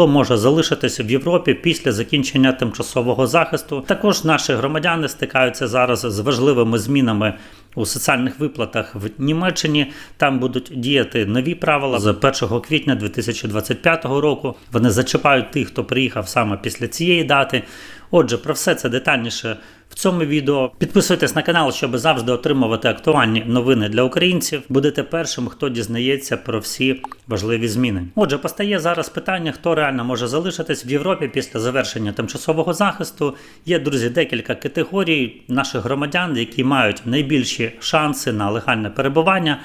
хто може залишитися в Європі після закінчення тимчасового захисту. Також наші громадяни стикаються зараз з важливими змінами. У соціальних виплатах в Німеччині там будуть діяти нові правила з 1 квітня 2025 року. Вони зачіпають тих, хто приїхав саме після цієї дати. Отже, про все це детальніше в цьому відео. Підписуйтесь на канал, щоб завжди отримувати актуальні новини для українців. Будете першим, хто дізнається про всі важливі зміни. Отже, постає зараз питання, хто реально може залишитись в Європі після завершення тимчасового захисту. Є друзі, декілька категорій наших громадян, які мають найбільші шанси на легальне перебування.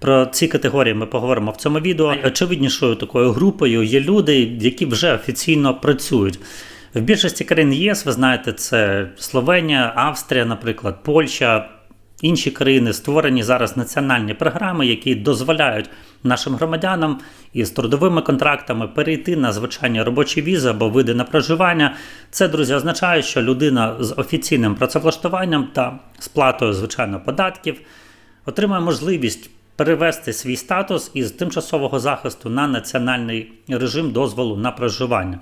Про ці категорії ми поговоримо в цьому відео. Очевиднішою такою групою є люди, які вже офіційно працюють. В більшості країн ЄС, ви знаєте, це Словенія, Австрія, наприклад, Польща, інші країни створені зараз національні програми, які дозволяють нашим громадянам із трудовими контрактами перейти на звичайні робочі візи або види на проживання. Це, друзі, означає, що людина з офіційним працевлаштуванням та сплатою, звичайно, податків отримає можливість перевести свій статус із тимчасового захисту на національний режим дозволу на проживання.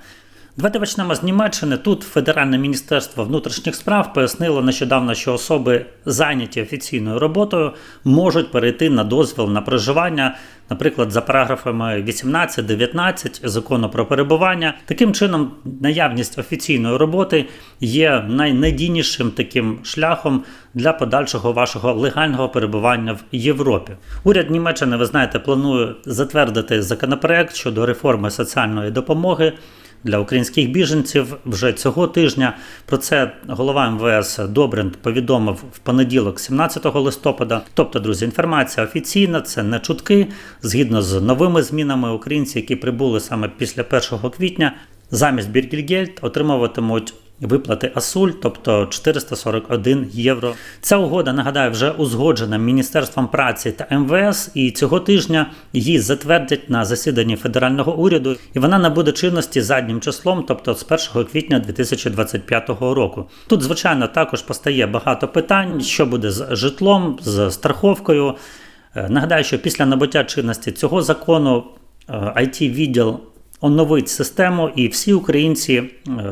Давайте почнемо з Німеччини. Тут Федеральне міністерство внутрішніх справ пояснило нещодавно, що особи, зайняті офіційною роботою, можуть перейти на дозвіл на проживання, наприклад, за параграфами 18-19 закону про перебування. Таким чином, наявність офіційної роботи є найнадійнішим таким шляхом для подальшого вашого легального перебування в Європі. Уряд Німеччини, ви знаєте, планує затвердити законопроект щодо реформи соціальної допомоги для українських біженців вже цього тижня. Про це голова МВС Добринд повідомив в понеділок, 17 листопада. Тобто, друзі, інформація офіційна, це не чутки. Згідно з новими змінами, українці, які прибули саме після 1 квітня, замість Біргельгельд отримуватимуть. Виплати Асуль, тобто 441 євро. Ця угода, нагадаю, вже узгоджена Міністерством праці та МВС, і цього тижня її затвердять на засіданні федерального уряду, і вона набуде чинності заднім числом, тобто з 1 квітня 2025 року. Тут, звичайно, також постає багато питань, що буде з житлом, з страховкою. Е, Нагадаю, що після набуття чинності цього закону it відділ оновить систему, і всі українці е,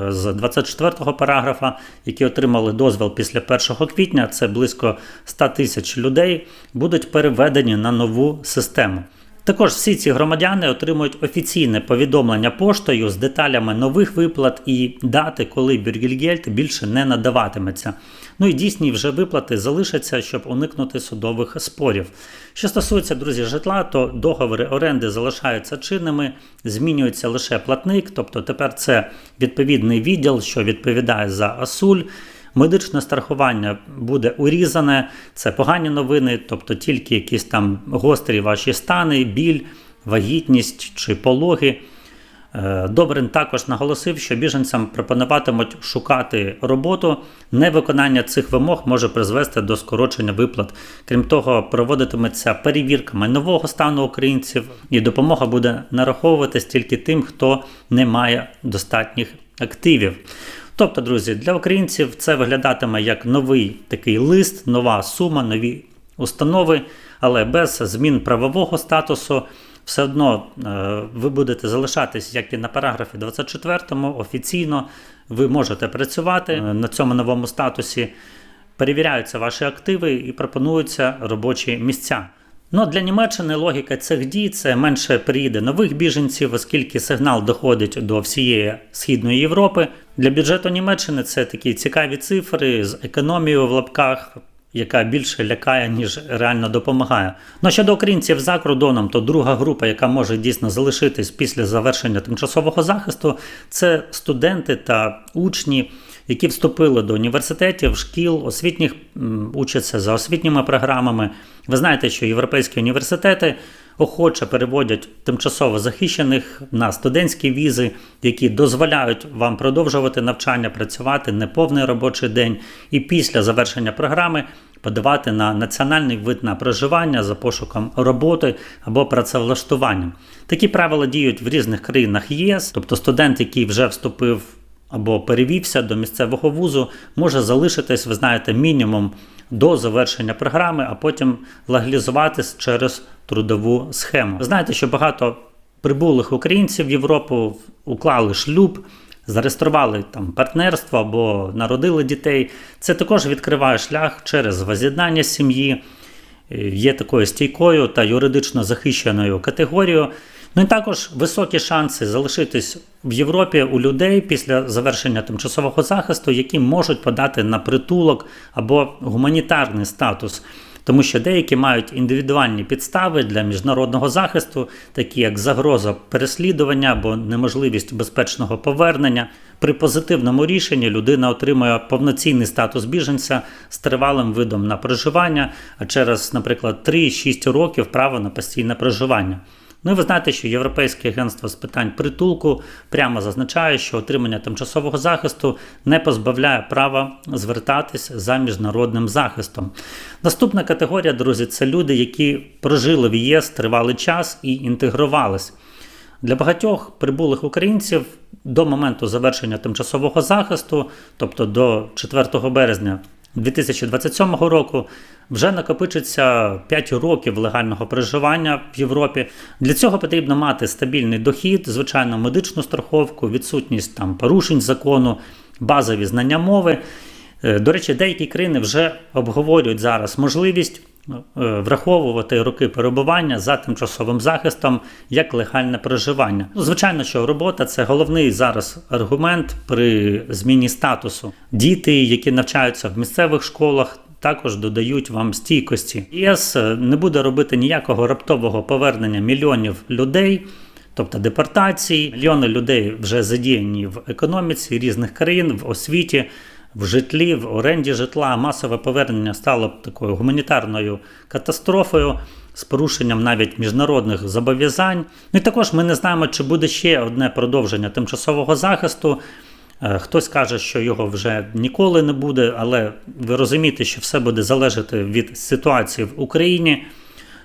з 24-го параграфа, які отримали дозвіл після 1 квітня, це близько 100 тисяч людей, будуть переведені на нову систему. Також всі ці громадяни отримують офіційне повідомлення поштою з деталями нових виплат і дати, коли Бюргельгельд більше не надаватиметься. Ну і дійсні вже виплати залишаться, щоб уникнути судових спорів. Що стосується друзі житла, то договори оренди залишаються чинними, змінюється лише платник, тобто тепер це відповідний відділ, що відповідає за Асуль. Медичне страхування буде урізане, це погані новини, тобто тільки якісь там гострі ваші стани, біль, вагітність чи пологи. Е, Добрин також наголосив, що біженцям пропонуватимуть шукати роботу. Невиконання цих вимог може призвести до скорочення виплат. Крім того, проводитиметься перевірка майнового стану українців, і допомога буде нараховуватись тільки тим, хто не має достатніх активів. Тобто, друзі, для українців це виглядатиме як новий такий лист, нова сума, нові установи, але без змін правового статусу. Все одно е, ви будете залишатись, як і на параграфі 24 офіційно ви можете працювати е, на цьому новому статусі, перевіряються ваші активи і пропонуються робочі місця. Ну, Для Німеччини логіка цих дій це менше приїде нових біженців, оскільки сигнал доходить до всієї східної Європи. Для бюджету Німеччини це такі цікаві цифри з економією в лапках, яка більше лякає, ніж реально допомагає. Ну щодо українців за кордоном, то друга група, яка може дійсно залишитись після завершення тимчасового захисту, це студенти та учні. Які вступили до університетів, шкіл, освітніх учаться за освітніми програмами. Ви знаєте, що європейські університети охоче переводять тимчасово захищених на студентські візи, які дозволяють вам продовжувати навчання, працювати неповний робочий день, і після завершення програми подавати на національний вид на проживання за пошуком роботи або працевлаштуванням. Такі правила діють в різних країнах ЄС, тобто студент, який вже вступив або перевівся до місцевого вузу, може залишитись, ви знаєте, мінімум до завершення програми, а потім легалізуватись через трудову схему. Ви знаєте, що багато прибулих українців в Європу уклали шлюб, зареєстрували там партнерство або народили дітей. Це також відкриває шлях через воз'єднання сім'ї, е, є такою стійкою та юридично захищеною категорією. Ну і також високі шанси залишитись в Європі у людей після завершення тимчасового захисту, які можуть подати на притулок або гуманітарний статус. Тому що деякі мають індивідуальні підстави для міжнародного захисту, такі як загроза переслідування або неможливість безпечного повернення. При позитивному рішенні людина отримує повноцінний статус біженця з тривалим видом на проживання, а через, наприклад, 3-6 років право на постійне проживання. Ну і ви знаєте, що Європейське агентство з питань притулку прямо зазначає, що отримання тимчасового захисту не позбавляє права звертатись за міжнародним захистом. Наступна категорія, друзі, це люди, які прожили в ЄС тривалий час і інтегрувались. Для багатьох прибулих українців до моменту завершення тимчасового захисту, тобто до 4 березня 2027 року, вже накопичиться 5 років легального проживання в Європі. Для цього потрібно мати стабільний дохід, звичайно, медичну страховку, відсутність там порушень закону, базові знання мови. Е, До речі, деякі країни вже обговорюють зараз можливість враховувати роки перебування за тимчасовим захистом як легальне проживання. Ну, Звичайно, що робота це головний зараз аргумент при зміні статусу. Діти, які навчаються в місцевих школах. Також додають вам стійкості. ЄС е, не буде робити ніякого раптового повернення мільйонів людей, тобто депортації. Мільйони людей вже задіяні в економіці різних країн, в освіті, в житлі, в оренді житла. Масове повернення стало такою гуманітарною катастрофою з порушенням навіть міжнародних зобов'язань. Ну і також ми не знаємо, чи буде ще одне продовження тимчасового захисту. Е, Хтось каже, що його вже ніколи не буде, але ви розумієте, що все буде залежати від ситуації в Україні.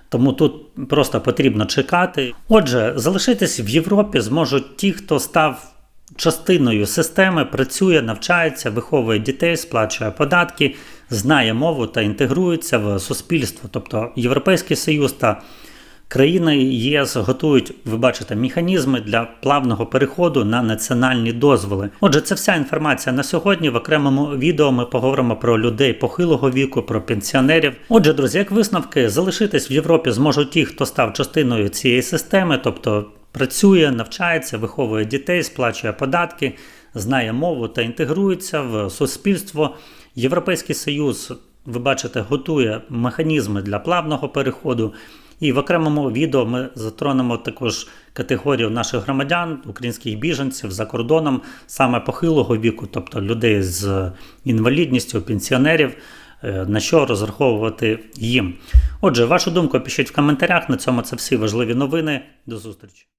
Тому тут просто потрібно чекати. Отже, залишитись в Європі зможуть ті, хто став частиною системи, працює, навчається, виховує дітей, сплачує податки, знає мову та інтегрується в суспільство. Тобто Європейський Союз та країни ЄС готують, ви бачите, механізми для плавного переходу на національні дозволи. Отже, це вся інформація на сьогодні. В окремому відео ми поговоримо про людей похилого віку, про пенсіонерів. Отже, друзі, як висновки, залишитись в Європі зможуть ті, хто став частиною цієї системи, тобто працює, навчається, виховує дітей, сплачує податки, знає мову та інтегрується в суспільство. Європейський Союз, ви бачите, готує механізми для плавного переходу. І в окремому відео ми затронемо також категорію наших громадян, українських біженців за кордоном, саме похилого віку, тобто людей з інвалідністю, пенсіонерів, е, на що розраховувати їм. Отже, вашу думку пишіть в коментарях. На цьому це всі важливі новини. До зустрічі.